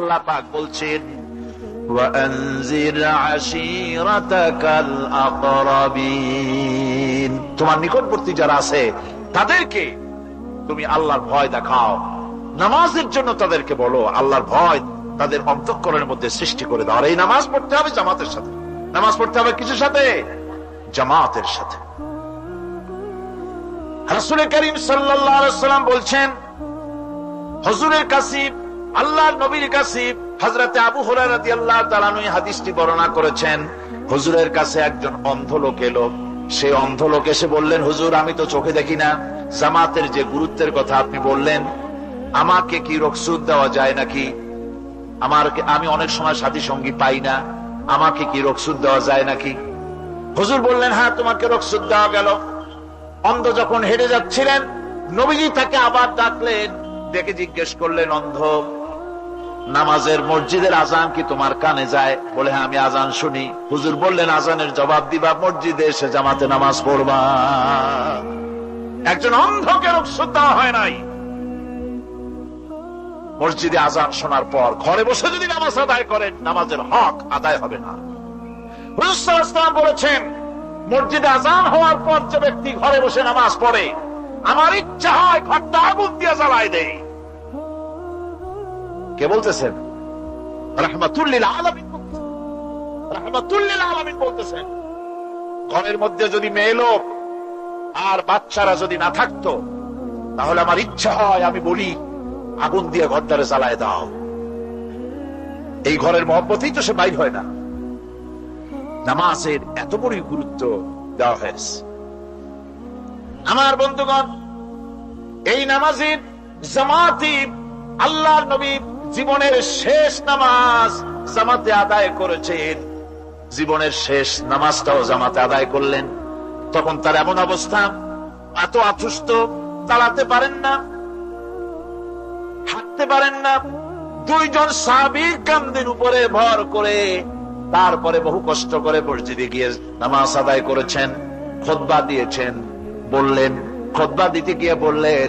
আল্লাহ পাক বলছেন তোমার নিকটবর্তী যারা আছে, তাদেরকে তুমি আল্লাহর ভয় দেখাও। নামাজের জন্য তাদেরকে বলো, আল্লাহর ভয় তাদের অন্তঃকরণের মধ্যে সৃষ্টি করে দাও। আর এই নামাজ পড়তে হবে জামাতের সাথে। নামাজ পড়তে হবে কিছুর সাথে? জামাতের সাথে। হাসুরে করিম সাল্লাম বলছেন, হজুরের কাসিফ আল্লাহর নবীর কাসিব হাজরাতে আবু হুরায়রা আল্লাহ তালানুই হাদিসটি বর্ণনা করেছেন, হুজুরের কাছে একজন অন্ধ লোক এলো। সে অন্ধ লোক এসে বললেন, হুজুর, আমি তো চোখে দেখি না। জামাতের যে গুরুত্বের কথা আপনি বললেন, আমাকে কি রকসুদ দেওয়া যায় নাকি? আমার আমি অনেক সময় সাথী সঙ্গী পাই না। আমাকে কি রকসুদ দেওয়া যায় নাকি? হুজুর বললেন হ্যাঁ তোমাকে রকসুদ দেওয়া গেল। অন্ধ যখন হেঁটে যাচ্ছিলেন, নবীজি তাকে আবার ডাকলেন দেখে জিজ্ঞেস করলেন, অন্ধ নামাজের মসজিদের আজান কি তোমার কানে যায়? বলে হ্যাঁ আমি আজান শুনি। হুজুর বললেন, আজানের জবাব দিবা, মসজিদে এসে জামাতে নামাজ পড়বা। একজন অন্ধকে দেওয়া হয় নাই। মসজিদে আজান শোনার পর ঘরে বসে যদি নামাজ আদায় করেন, নামাজের হক আদায় হবে না। হুজুর সাল্লাল্লাহু আলাইহি ওয়াসাল্লাম বলেছেন, মসজিদে আজান হওয়ার পর যে ব্যক্তি ঘরে বসে নামাজ পড়ে, আমার ইচ্ছা হয় ঘরটা আগুন দিয়ে জ্বালায় দেয়। কে বলতেছেন? রহমাতুল্লিল আলমিন রহমাতুল্লিল আলমিন বলতেছেন। ঘরের মধ্যে যদি মেয়ে লোক আর বাচ্চারা যদি না থাকতো, তাহলে আমার ইচ্ছা হয় আমি বলি, আগুন দিয়ে ঘরটারে জ্বালায় দাও। এই ঘরের মহব্বতেই তো সে বাইর হয় না। নামাজের এত বড়ই গুরুত্ব দেওয়া হয়েছে। আমার বন্ধুগণ, এই নামাজের জামাতি আল্লাহর নবী জীবনের শেষ নামাজ জামাতে আদায় করেছেন। জীবনের শেষ নামাজটাও জামাতে আদায় করলেন। তখন তার এমন অবস্থা, এত আথুষ্ট দাঁড়াতে পারেন না, হাঁটতে পারেন না। দুইজন সাবিক কামদের উপরে ভর করে তারপরে বহু কষ্ট করে মসজিদে গিয়ে নামাজ আদায় করেছেন, খোদবা দিয়েছেন, বললেন, খোদবা দিতে গিয়ে বললেন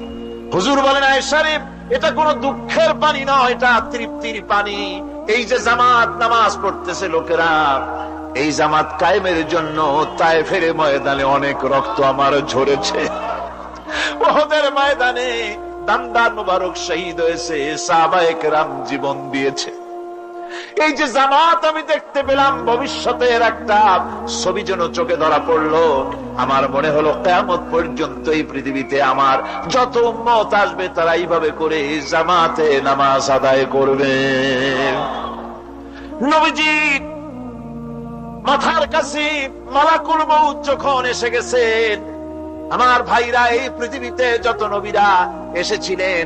হুজুর বলেন আয়সারিফ এটা কোনো দুঃখের পানি নয় এটা তৃপ্তির পানি। এই যে জামাত নামাজ পড়তেছে লোকেরা, এই জামাত কায়েমের জন্য তাই ফেরে ময়দানে অনেক রক্ত আমার ঝরেছে। ওদের ময়দানে দান্দার মুবারক শহীদ হয়েছে সাবায়ক রাম জীবন দিয়েছে। এই যে জামাত আমি দেখতে পেলাম, ভবিষ্যতের একটা ছবি যেন চোখে ধরা পড়ল। আমার মনে হলো কেমত পর্যন্ত এই পৃথিবীতে আমার যত উম্মত আসবে, তারা এইভাবে করে জামাতে নামাজ আদায় করবে। নবীজি, মাথার কাছে মালাকুল মৌত যখন এসে গেছেন, আমার ভাইরা এই পৃথিবীতে যত নবীরা এসেছিলেন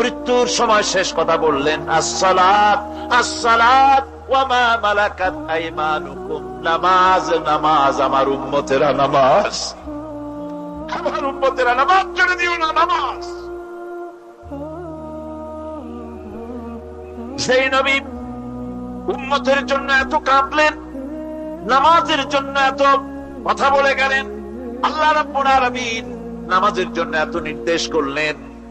মৃত্যুর সময় শেষ কথা বললেন, আসসালাত আসসালাত ওয়ামা মালাকাত আইমানুকুম। নামাজ নামাজ, আমার উম্মতেরা নামাজ। আমার উম্মতেরা নামাজ ছেড়ে দিও না, নামাজ। সেই নবী উম্মতের জন্য এত কাঁদলেন, নামাজের জন্য এত কথা বলে গেলেন। আল্লাহ রাব্বুল আলামিন নামাজের জন্য এত নির্দেশ করলেন।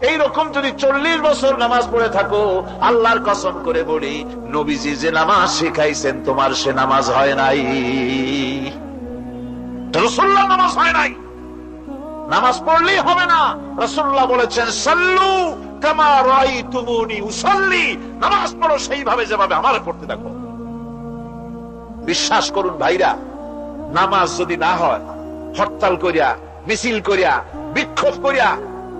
এইরকম যদি চল্লিশ বছর নামাজ পড়ে থাকো, আল্লাহর কসম করে বলি, নবীজি যে নামাজ শিখাইছেন, তোমার সে নামাজ হয় নাই। রসুল্লাহ নামাজ হয় নাই। নামাজ পড়লেই হবে না। রসুল্লাহ বলেছেন, সাল্লু তুমুনি উসল্লি। নামাজ পড়ো সেইভাবে যেভাবে আমার পড়তে দেখো বিশ্বাস করুন ভাইরা, নামাজ যদি না হয়, হরতাল করিয়া, মিছিল করিয়া, বিক্ষোভ করিয়া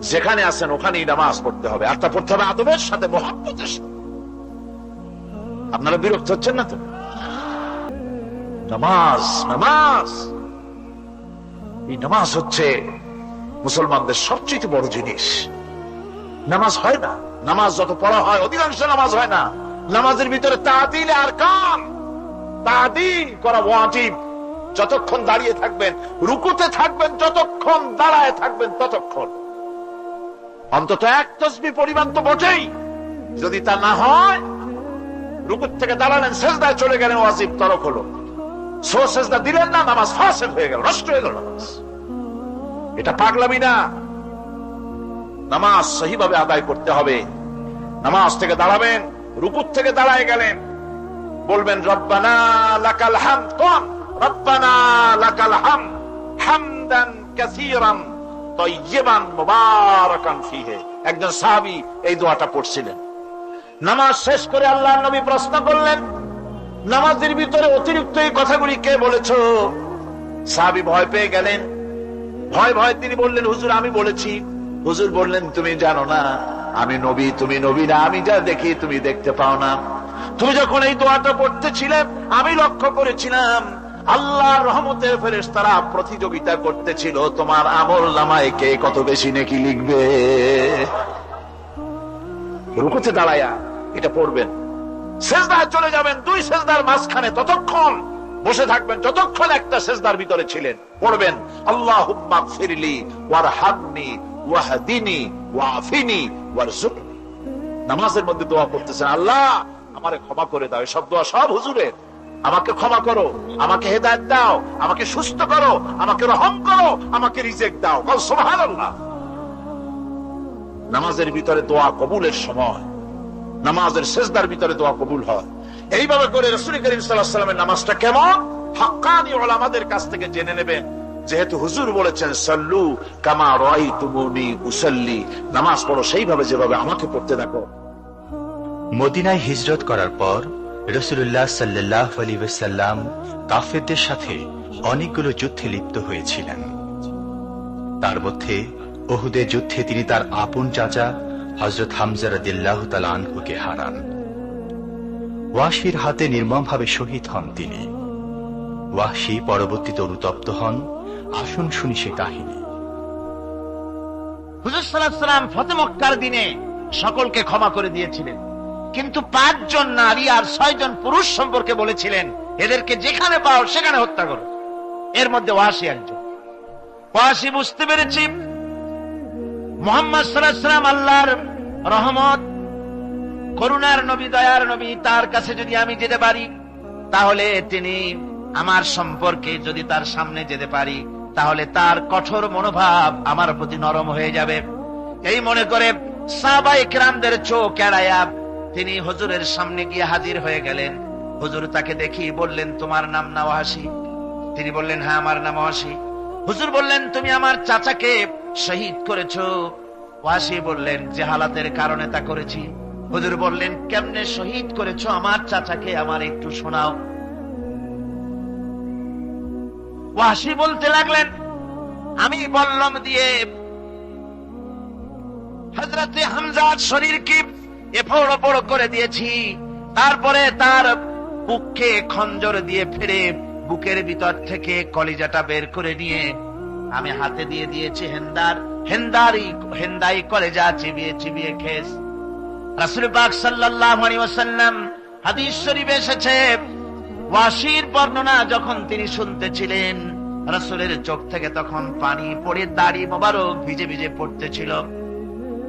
যেখানে আছেন, ওখানেই নামাজ পড়তে হবে। আর তা পড়তে হবে আদবের সাথে, মহাব্বতের সাথে। আপনারা বিরক্ত হচ্ছেন না তো? নামাজ নামাজ। এই নামাজ হচ্ছে মুসলমানদের সবচেয়ে বড় জিনিস। নামাজ হয় না। নামাজ যত পড়া হয়, অধিকাংশ নামাজ হয় না। নামাজের ভিতরে তাদিল আর কাম। তাদিল করা ওয়াজিব। যতক্ষণ দাঁড়িয়ে থাকবেন, রুকুতে থাকবেন, যতক্ষণ দাঁড়ায় থাকবেন, ততক্ষণ। অন্তত এক তসবি পরিমাণ তো বটেই। যদি তা না হয়, রুকুর থেকে দাঁড়ালেন শেষদায় চলে গেলেন, ওয়াজিব তরক হলো। সো শেষদা দিলেন না, নামাজ ফাঁসের হয়ে গেল, নষ্ট হয়ে গেল নামাজ। এটা পাগলামি না। নামাজ সহিভাবে আদায় করতে হবে। নামাজ থেকে দাঁড়াবেন, রুকুর থেকে দাঁড়ায় গেলেন। বলবেন, রব্বানা লাকাল হাম কম, রব্বানা লাকাল হাম, হামদান কাসীরান একজন সাহাবী এই দোয়াটা পড়ছিলেন। নামাজ শেষ করে আল্লাহ নবী প্রশ্ন করলেন, নামাজের ভিতরে অতিরিক্ত এই কথাগুলি কে বলেছ? সাহাবী ভয় পেয়ে গেলেন। ভয় ভয় তিনি বললেন, হুজুর, আমি বলেছি। হুজুর বললেন, তুমি জানো না, আমি নবী, তুমি নবী না, আমি যা দেখি তুমি দেখতে পাও না। তুমি যখন এই দোয়াটা পড়তেছিলে, আমি লক্ষ্য করেছিলাম আল্লাহর রহমতের ফেরেস তারা প্রতিযোগিতা করতেছিল, তোমার আমল নামায় কে কত বেশি নাকি লিখবে? রুকুতে দাঁড়ায়া এটা পড়বেন। সেজদায় চলে যাবেন দুই সেজদার মাঝখানে ততক্ষণ। বসে থাকবেন যতক্ষণ একটা সেজদার ভিতরে ছিলেন। পড়বেন আল্লাহ ফিরলি ওয়ার হামনি ওয়াহদিনী ওয়াফিনি ওয়ারজুকনি নামাজের মধ্যে দোয়া করতেছেন, আল্লাহ, আমারে ক্ষমা করে দাও, এসব দোয়া সব হুজুরের। আমাকে ক্ষমা করো, আমাকে হেদায়ত দাও, আমাকে সুস্থ করো, আমাকে রহম করো, আমাকে রিজেক্ট দাও। নামাজের ভিতরে দোয়া কবুলের সময়। নামাজের শেষদার ভিতরে দোয়া কবুল হয়। এইভাবে করে রসুল করিম সাল্লাহ সাল্লামের নামাজটা কেমন? হাক্কানি ওলামাদের কাছ থেকে জেনে নেবেন। যেহেতু হুজুর বলেছেন, সাল্লু কামা রয় তুমুনি উসাল্লি। নামাজ পড়ো সেইভাবে যেভাবে আমাকে পড়তে দেখো। মদিনায় হিজরত করার পর রসুল্লাহ সাল্লাহ আলী সাল্লাম কাফেরদের সাথে অনেকগুলো যুদ্ধে লিপ্ত হয়েছিলেন। তার মধ্যে ওহুদের যুদ্ধে তিনি তার আপন চাচা হজরত হামজারদিল্লাহ আনহুকে হারান। ওয়াশির হাতে নির্মমভাবে শহীদ হন তিনি। ওয়াশি পরবর্তীতে অনুতপ্ত হন। আসুন শুনি সে কাহিনী। হুজুর সাল্লাহ সাল্লাম ফতে মক্কার দিনে সকলকে ক্ষমা করে দিয়েছিলেন। কিন্তু পাঁচজন নারী আর ছয়জন পুরুষ সম্পর্কে বলেছিলেন, এদেরকে যেখানে পাও সেখানে হত্যা করো। এর মধ্যে ওয়াসি একজন। ওয়াসি বুঝতে পেরেছি? মোহাম্মদ সাল্লাম আল্লাহর রহমত, করুণার নবী, দয়ার নবী, তার কাছে যদি আমি যেতে পারি, তাহলে তিনি আমার সম্পর্কে যদি তার সামনে যেতে পারি, তাহলে তার কঠোর মনোভাব আমার প্রতি নরম হয়ে যাবে। এই মনে করে সাবাই ক্রামদের চোখ এড়াইয়া তিনি হজুরের সামনে গিয়ে হাজির হয়ে গেলেন। হুজুর তাকে দেখি বললেন, তোমার নাম নওয়াসি তিনি বললেন হ্যাঁ আমার নাম ওয়াসি। হুজুর বললেন, তুমি আমার চাচাকে শহীদ করেছ। ওয়াসি বললেন, যে হালাতের কারণে তা করেছি। হুজুর বললেন, কেমনে শহীদ করেছ আমার চাচাকে? আমার একটু শোনাও। ওয়াসি বলতে লাগলেন, আমি বললাম দিয়ে হজরতে হামজার শরীরকে এফড় বড় করে দিয়েছি। তারপরে তার বুককে খঞ্জর দিয়ে ফিরে বুকের ভিতর থেকে কলিজাটা বের করে নিয়ে আমি হাতে দিয়ে দিয়েছি হেন্দার। হেন্দারি হেন্দাই কলেজা চিবিয়ে চিবিয়ে খেস। রাসুল পাক সাল্লাল্লাহু আলাইহি ওয়াসাল্লাম হাদিস শরীফে এসেছে। ওয়াসির বর্ণনা যখন তিনি শুনতেছিলেন, রাসূলের চোখ থেকে তখন পানি পড়ে, দাড়ি মোবারক ভিজে ভিজে পড়তেছিল।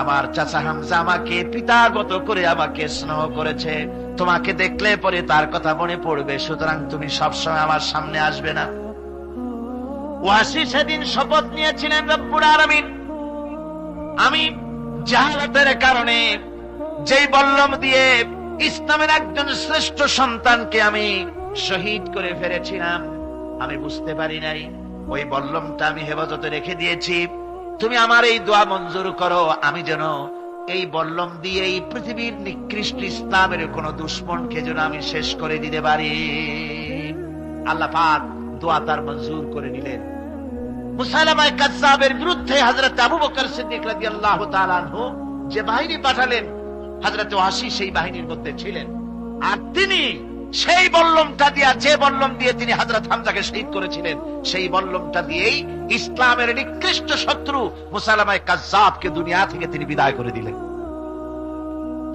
আমার চাচা হামজা আমাকে পিতার করে আমাকে স্নেহ করেছে। তোমাকে দেখলে পরে তার কথা মনে পড়বে, সুতরাং তুমি সবসময় আমার সামনে আসবে না। ওয়াসি সেদিন শপথ নিয়েছিলেন রব্বুর আলমিন। আমি জাহালাতের কারণে যেই বল্লম দিয়ে ইসলামের একজন শ্রেষ্ঠ সন্তানকে আমি শহীদ করে ফেলেছিলাম, আমি বুঝতে পারি নাই। ওই বল্লমটা আমি হেফাজতে রেখে দিয়েছি। তুমি আমার এই দোয়া মঞ্জুর করো, আমি যেন এই বল্লম দিয়ে এই পৃথিবীর নিকৃষ্ট ইসলামের কোন দুশ্মনকে যেন আমি শেষ করে দিতে পারি। আল্লাহ পাক দোয়া তার মঞ্জুর করে নিলেন। যে বাহিনী পাঠালেন, হযরত ওয়াসি সেই বাহিনীর মধ্যে ছিলেন। আর তিনি সেই বল্লমটা দিয়া, যে বল্লম দিয়ে তিনি হযরত হামজাকে শহীদ করেছিলেন, সেই বল্লমটা দিয়েই ইসলামের নিকৃষ্ট শত্রু মুসালামায় কাজ্জাবকে দুনিয়া থেকে তিনি বিদায় করে দিলেন।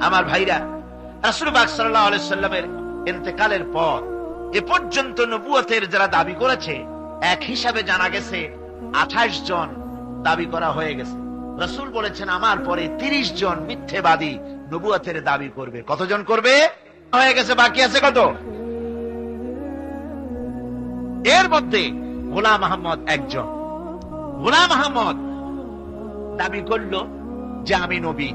আমার ভাইরা রাসূল পাক সাল্লাল্লাহু আলাইহি সাল্লামের ইন্তেকালের পর এ পর্যন্ত নবুয়তের যারা দাবি করেছে, এক হিসাবে জানা গেছে, আঠাশ জন দাবি করা হয়ে গেছে। রসুল বলেছেন, আমার পরে তিরিশ জন মিথ্যেবাদী নবুয়তের দাবি করবে। কতজন করবে? হয়ে গেছে, বাকি আছে কত? এর মধ্যে গোলাম আহমদ একজন। গোলাম আহমদ দাবি করল যে আমি নবী।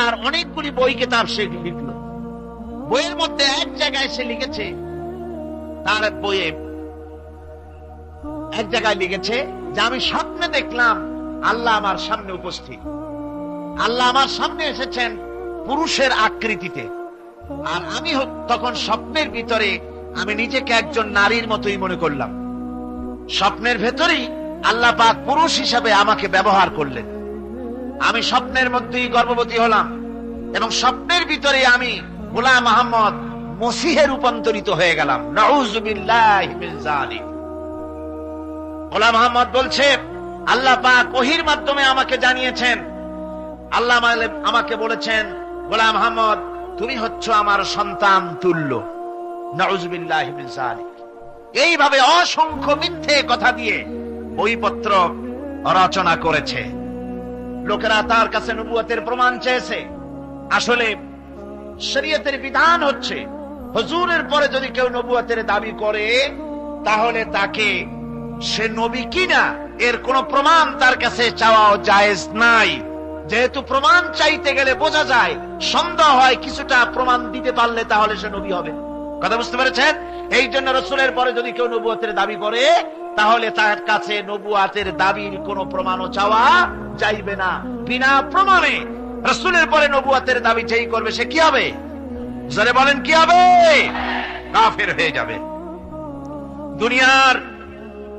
আর অনেকগুলি বই কেতাব সে লিখলো। বইয়ের মধ্যে এক জায়গায় সে লিখেছে, তার বইয়ে এক জায়গায় লিখেছে যে আমি স্বপ্নে দেখলাম আল্লাহ আমার সামনে উপস্থিত। আল্লাহ আমার সামনে এসেছেন পুরুষের আকৃতিতে। আর আমি তখন স্বপ্নের ভিতরে আমি নিজেকে একজন নারীর মতোই মনে করলাম। স্বপ্নের ভেতরেই আল্লাহ পাক পুরুষ হিসাবে আমাকে ব্যবহার করলেন। আমি স্বপ্নের মধ্যেই গর্ভবতী হলাম এবং স্বপ্নের ভিতরে আমি গোলাম আহমদ মসিহে রূপান্তরিত হয়ে গেলাম। গোলাম আহমদ বলছে, আল্লাহ পাক ওহির মাধ্যমে আমাকে জানিয়েছেন। আল্লাহ আমাকে বলেছেন গোলাম আহমদ, তুমি হচ্ছ আমার সন্তান তুল্য। নাউজুবিল্লাহি জালিক। এইভাবে অসংখ্য মিথ্যে কথা দিয়ে বইপত্র রচনা করেছে। লোকেরা তার কাছে নবুয়তের প্রমাণ চেয়েছে। আসলে শরীয়তের বিধান হচ্ছে, হুজুরের পরে যদি কেউ নবুয়তের দাবি করে, তাহলে তাকে সে নবী কিনা এর কোন প্রমাণ তার কাছে চাওয়াও জায়েজ নাই। যেহেতু প্রমাণ চাইতে গেলে বোঝা যায়, সন্দেহ হয় কিছুটা প্রমাণ দিতে পারলে তাহলে সে নবী হবে। কথা বুঝতে পেরেছেন? এই জন্য রসুলের পরে যদি কেউ নবুয়তের দাবি করে, তাহলে তার কাছে নবুয়াতের দাবির কোনো প্রমাণও চাওয়া যাইবে না। বিনা প্রমাণে রসুলের পরে নবুয়াতের দাবি যেই করবে, সে কি হবে? জরে বলেন, কি হবে? কাফের হয়ে যাবে। দুনিয়ার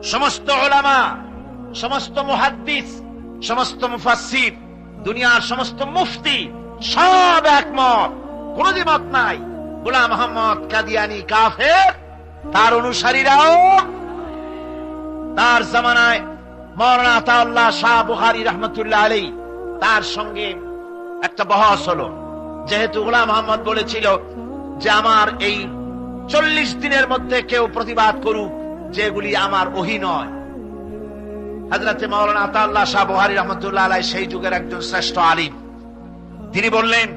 সমস্ত ওলামা, সমস্ত মুহাদ্দিস, সমস্ত মুফাসসির দুনিয়ার সমস্ত মুফতি সব একমত। কোন দ্বিমত নাই। গোলাম মোহাম্মদ কাদিয়ানি কাফের, তার অনুসারীরাও তার জামানায় শাহ বুখারী রহমতুল্লাহ আলী তার সঙ্গে একটা বহস হলো। যেহেতু গোলাম মোহাম্মদ বলেছিল যে আমার এই চল্লিশ দিনের মধ্যে কেউ প্রতিবাদ করুক, যেগুলি আমার ওহি নয়। হাজরাতে মাওলানা আতাউল্লাহ শাহ বুহারি রহমতুল্লাহ আলাই সেই যুগের একজন শ্রেষ্ঠ আলিম। তিনি বললেন,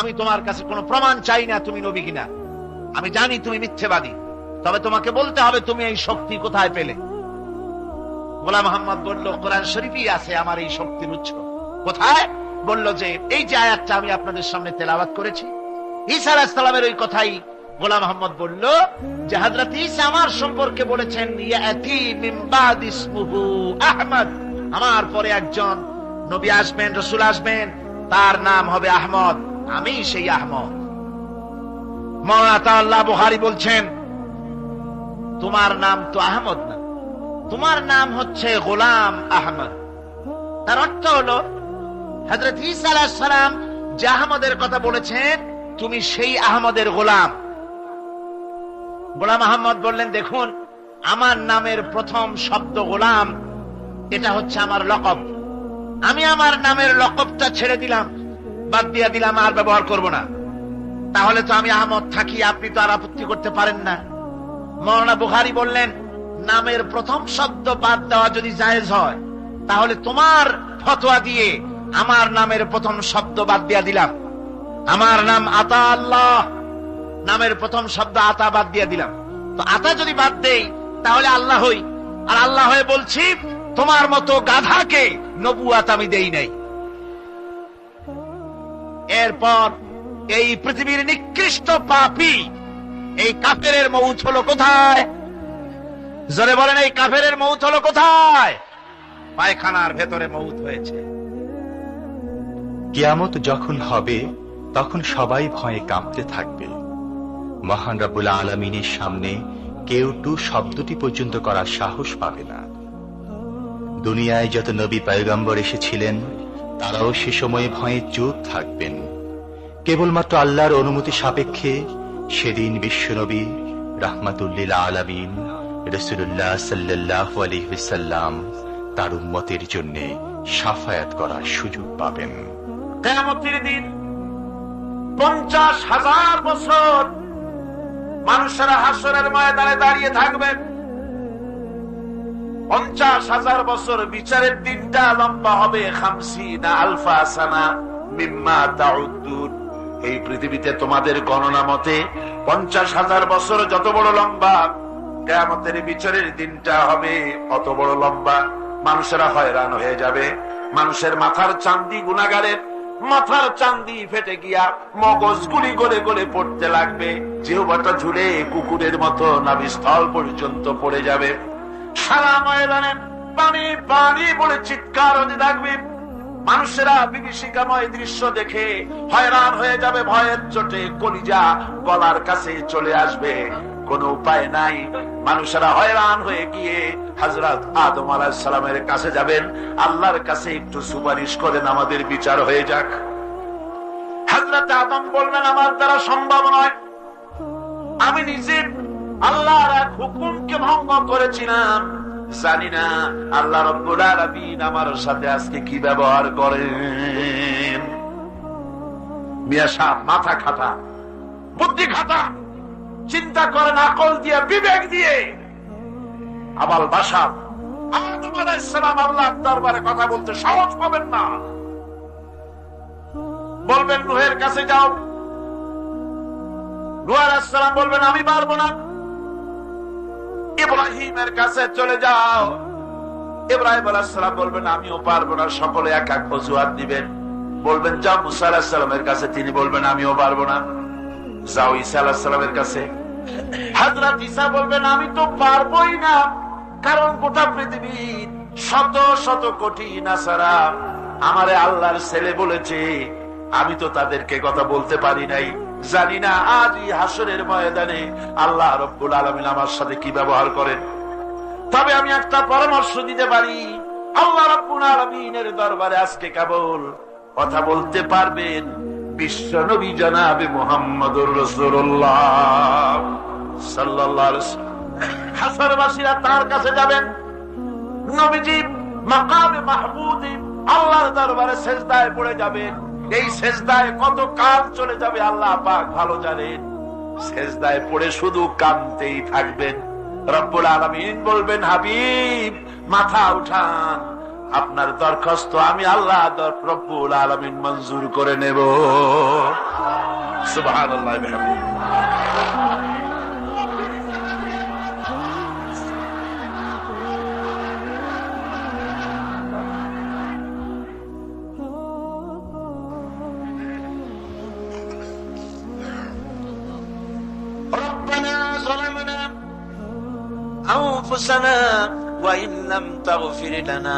আমি তোমার কাছে কোনো প্রমাণ চাই না তুমি নবী কিনা। আমি জানি তুমি মিথ্যেবাদী। তবে তোমাকে বলতে হবে তুমি এই শক্তি কোথায় পেলে? গোলাম মোহাম্মদ বলল, কোরআন শরীফই আছে আমার এই শক্তির উৎস। কোথায়? বলল যে, এই যে আয়াতটা আমি আপনাদের সামনে তেলাওয়াত করেছি। ঈসা আলাহিসাল্লামের ওই কথাই গোলাম মোহাম্মদ বলল, যে হযরত ঈসা আমার সম্পর্কে বলেছেন আহমদ। আমার পরে একজন নবী আসবেন, রসুল আসবেন, তার নাম হবে আহমদ। আমি সেই আহমদ। মৌলানা বুহারি বলছেন, তোমার নাম তো আহমদ না। তোমার নাম হচ্ছে গোলাম আহমদ। তার অর্থ হলো হজরত ঈসা আলাইহিস সালাম যে আহমদের কথা বলেছেন, তুমি সেই আহমদের গোলাম। গোলাম আহমদ বললেন, দেখুন, আমার নামের প্রথম শব্দ গোলাম, এটা হচ্ছে আমার লকব। আমি আমার নামের লকবটা ছেড়ে দিলাম, বাদ দিয়া দিলাম, আর ব্যবহার করব না। তাহলে তো আমি আহমদ থাকি, আপনি তো আর আপত্তি করতে পারেন না। মৌলানা বুহারি বললেন, নামের প্রথম শব্দ বাদ দেওয়া যদি জায়েজ হয়, তাহলে তোমার ফতোয়া দিয়ে আমার নামের প্রথম শব্দ বাদ দিয়া দিলাম। আমার নাম আতা আল্লাহ নামের প্রথম শব্দ আতা বাদ দিয়ে দিলাম। তো আতা যদি বাদ দেই, তাহলে আল্লাহ হই। আর আল্লাহ হয়ে বলছি, তোমার মতো গাধাকে নবুয়াত আমি দেই নাই। এরপর এই পৃথিবীর নিকৃষ্ট পাপী, এই কাফেরের মৌত হলো কোথায়? জোরে বলেন, এই কাফের মৌত হলো কোথায়? পায়খানার ভেতরে মৌত হয়েছে। কিয়ামত যখন হবে, তখন সবাই ভয়ে কাঁপতে থাকবে। মহান রাব্বুল আলমিনের সামনে কেউ টু শব্দটি পর্যন্ত করার সাহস পাবে না। দুনিয়ায় যত নবী পয়গম্বর এসেছিলেন, তারাও সে সময়ে ভয়ে চুপ থাকবেন। কেবলমাত্র আল্লাহর অনুমতি সাপেক্ষে সেদিন বিশ্বনবী রাহমাতুল্লিল আলামিন রসুল্লাহ সাল্লাহ আলহিসাল্লাম তার উম্মতের জন্য সাফায়াত করার সুযোগ পাবেন। দিন পঞ্চাশ হাজার বছর মানুষেরা হাসরের ময়দানে দাঁড়িয়ে থাকবেন পঞ্চাশ হাজার বছর বিচারের দিনটা লম্বা হবে। খামসি না আলফা সানা মিম্মা তাউদ্দুন। এই পৃথিবীতে তোমাদের গণনা মতে পঞ্চাশ হাজার বছর যত বড় লম্বা, কেয়ামতের বিচারের দিনটা হবে অত বড় লম্বা। মানুষেরা হয়রান হয়ে যাবে। মানুষের মাথার চান্দি গুণাগারের মাথার চান্দি ফেটে গিয়া মগজ গুলি গলে গলে পড়তে লাগবে। জিহবাটা ঝুলে কুকুরের মতো নাভিস্থল পর্যন্ত পড়ে যাবে। সারা ময়দানে পানি পানি বলে চিৎকার হতে থাকবে। মানুষেরা বিভীষিকাময় দৃশ্য দেখে হয়রান হয়ে যাবে, ভয়ের চোটে কলিজা গলার কাছে চলে আসবে। কোনো উপায় নাই। মানুষেরা হয়রান হয়ে গিয়ে হজরত আদম আলাহিসাল্লামের কাছে যাবেন। আল্লাহর কাছে একটু সুপারিশ করেন, আমাদের বিচার হয়ে যাক। হজরত আদম বলবেন আমার দ্বারা সম্ভব নয়। আমি নিজে আল্লাহর এক হুকুমকে ভঙ্গ করেছিলাম। জানি না আল্লাহ রব্বুল আমার সাথে আজকে কি ব্যবহার করেন। মিয়া সাহ, মাথা খাটা, বুদ্ধি খাটা। চিন্তা করেন আকল দিয়ে বিবেক দিয়ে। আবাল বাসার কাছে আমি পারব না। ইব্রাহিমের কাছে চলে যাও। ইব্রাহিম আলাহাম বলবেন, আমিও পারব না। সকলে এক এক অজুহাত দিবেন। বলবেন, যাও, মুসা আলাহিসাল্লামের কাছে। তিনি বলবেন, আমিও পারব না। আলাহিসাল্লামের কাছে। হাজরাত ঈসা বলবেন, আমি তো পারবোই না, কারণ গোটা পৃথিবীর শত শত কোটি নাসারা আমারে আল্লাহর ছেলে বলেছে। আমি তো তাদেরকে কথা বলতে পারি নাই। জানি না আজ এই হাসরের ময়দানে আল্লাহ রব্বুল আলমিন আমার সাথে কি ব্যবহার করেন। তবে আমি একটা পরামর্শ দিতে পারি। আল্লাহ রব্বুল আলমিনের দরবারে আজকে কেবল কথা বলতে পারবেন। বিশ্ব নবী জানাবে মোহাম্মদুর রসুল্লাহ তার কাছে যাবেন। নবীজি মাকামে আল্লাহর দরবারে পড়ে যাবেন। এই শেষদায় কত কাল চলে যাবে আল্লাহ পাক ভালো জানেন। শেষদায় পড়ে শুধু কামতেই থাকবেন। রব্বুল আলমিন বলবেন, হাবিব, মাথা উঠান। আপনার দরখাস্ত আমি আল্লাহ দর- রব্বুল আলমিন মঞ্জুর করে নেব সুবাহ ربنا ظلمنا أنفسنا وإن لم تغفر لنا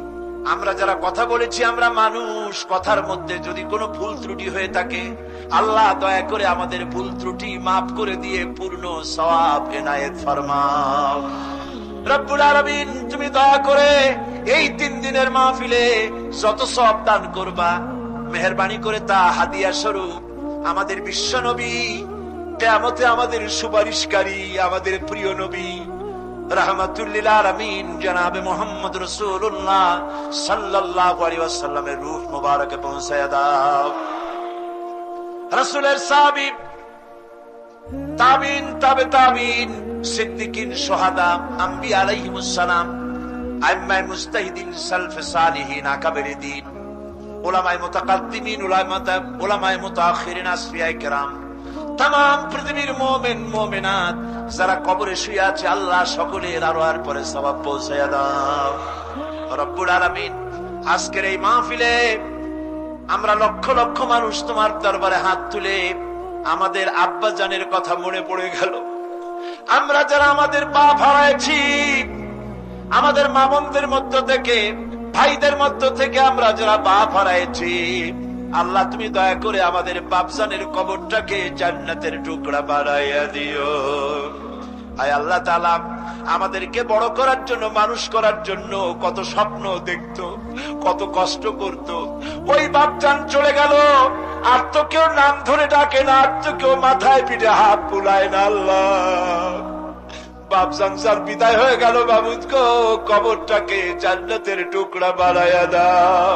আমরা যারা কথা বলেছি, আমরা মানুষ। কথার মধ্যে যদি কোনো ভুল ত্রুটি হয়ে থাকে, আল্লাহ দয়া করে আমাদের ভুল ত্রুটি মাফ করে দিয়ে পূর্ণ সওয়াব এনায়েত ফরমাও। রব্বুল আলামিন, তুমি দয়া করে এই তিন দিনের মাহফিলে যত সব দান করবা, মেহরবানি করে তা হাদিয়া স্বরূপ। আমাদের বিশ্ব নবী, কেয়ামতে আমাদের সুপারিশকারী, আমাদের প্রিয় নবী রহমতুল্লিল ওলামাই মুতাকাদ্দিমিন উলামাতা ওলামাই কেরাম। তাম পৃথিবীর মোমেন মোমেনাত, যারা কবরে শুয়ে আছে, আল্লাহ সকলের আরও আর পরে সবাব পৌঁছাইয়া দাও। রব্বুল আলামিন, আজকের এই মাহফিলে আমরা লক্ষ লক্ষ মানুষ তোমার দরবারে হাত তুলে আমাদের আব্বা জানের কথা মনে পড়ে গেল। আমরা যারা আমাদের পা হারাইছি আমাদের মামনদের মধ্য থেকে, ভাইদের মধ্য থেকে আমরা যারা বাপ হারাইছি আল্লাহ, তুমি দয়া করে আমাদের বাপজানের কবরটাকে জান্নাতের টুকরা বাড়াইয়া দিও। আয় আল্লাহ তালা আমাদেরকে বড় করার জন্য, মানুষ করার জন্য কত স্বপ্ন দেখতো, কত কষ্ট করত। ওই বাপজান চলে গেল, আর তো কেউ নাম ধরে ডাকে না, আর তো কেউ মাথায় পিঠে হাত বুলায় না আল্লাহ। বাপ সংসার বিদায় হয়ে গেল বাবুদ কবরটাকে জান্নাতের টুকরা বানায়া দাও।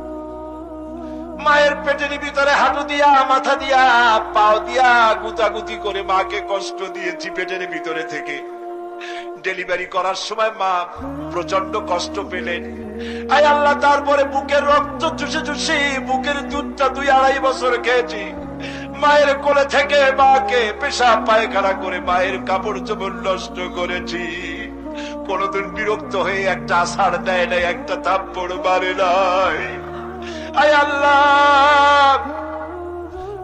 মায়ের পেটের ভিতরে হাঁটু দিয়া, মাথা দিয়া, পাও দিয়া গুতাগুতি করে মাকে কষ্ট দিয়েছি পেটের ভিতরে থেকে। ডেলিভারি করার সময় মা প্রচণ্ড কষ্ট পেলেন। আয় আল্লাহ, তারপরে বুকের রক্ত চুষে চুষে, বুকের দুধটা দুই আড়াই বছর খেয়েছি। মায়ের কোলে থেকে মাকে পেশা পায়খানা করে মায়ের কাপড় চোপড় নষ্ট করেছি। কোনদিন বিরক্ত হয়ে একটা আষাঢ় দেয় নাই, একটা থাপ্পড় মারে নাই। আয় আল্লাহ।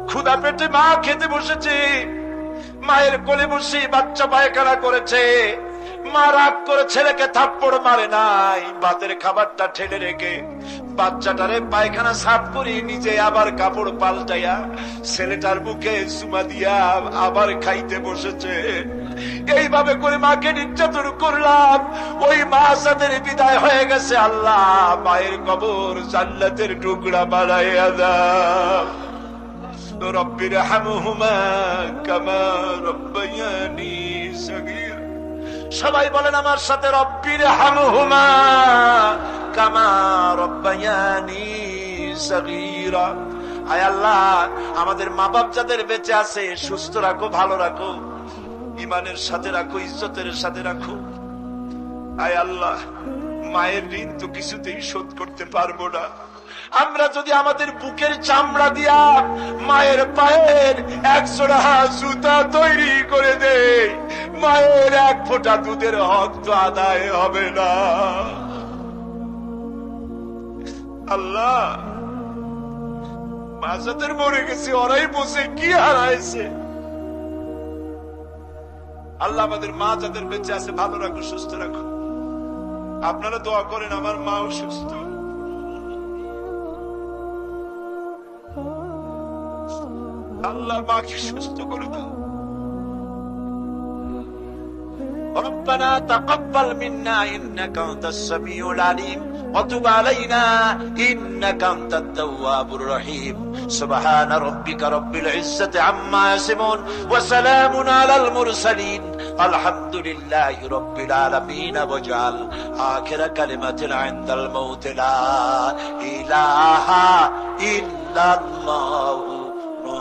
ক্ষুদা পেটে মা খেতে বসেছি। মায়ের কোলে বসে বাচ্চা পায়খানা করেছে। মা রাগ করে ছেলেকে থাপ্পড় মারে নাই। ভাতের খাবারটা ঠেলে রেখে বাচ্চাটারে পায়খানা সাফ করে নিজে আবার কাপড় পাল্টাইয়া ছেলেটার মুখে সুমা দিয়া আবার খাইতে বসেছে। এইভাবে করে মাকে নির্যাতন করলাম। ওই মা সাদের বিদায় হয়ে গেছে আল্লাহ। মায়ের কবর জান্নাতের টুকরা বানাইয়া দাও। রব্বির হামহুমা কামা রব্বায়ানি সগীর। সবাই বলেন আমার সাথে, রব্বির আয় আল্লাহ, আমাদের মা বাপ যাদের বেঁচে আছে, সুস্থ রাখো, ভালো রাখো ইমানের সাথে রাখো, ইজ্জতের সাথে রাখো। আয় আল্লাহ, মায়ের ঋণ তো কিছুতেই শোধ করতে পারব না। আমরা যদি আমাদের বুকের চামড়া দিয়া মায়ের পায়ের একশোটা জুতা তৈরি করে দে মায়ের এক ফোঁটা দুধের হক তো আদায় হবে না। আল্লাহ মাজাদের মরে গেছে, ওরাই বসে কি হারাইছে। আল্লাহ আমাদের মা যাদের বেঁচে আছে, ভালো রাখো সুস্থ রাখো আপনারা দোয়া করেন, আমার মাও সুস্থ। আল্লাহ মাকে সুস্থ করে দাও ربنا تقبل منا انك انت السميع العليم وتب علينا انك انت التواب الرحيم سبحان ربك رب العزه عما يصفون وسلام على المرسلين الحمد لله رب العالمين واجعل اخر كلمه عند الموت لا اله الا الله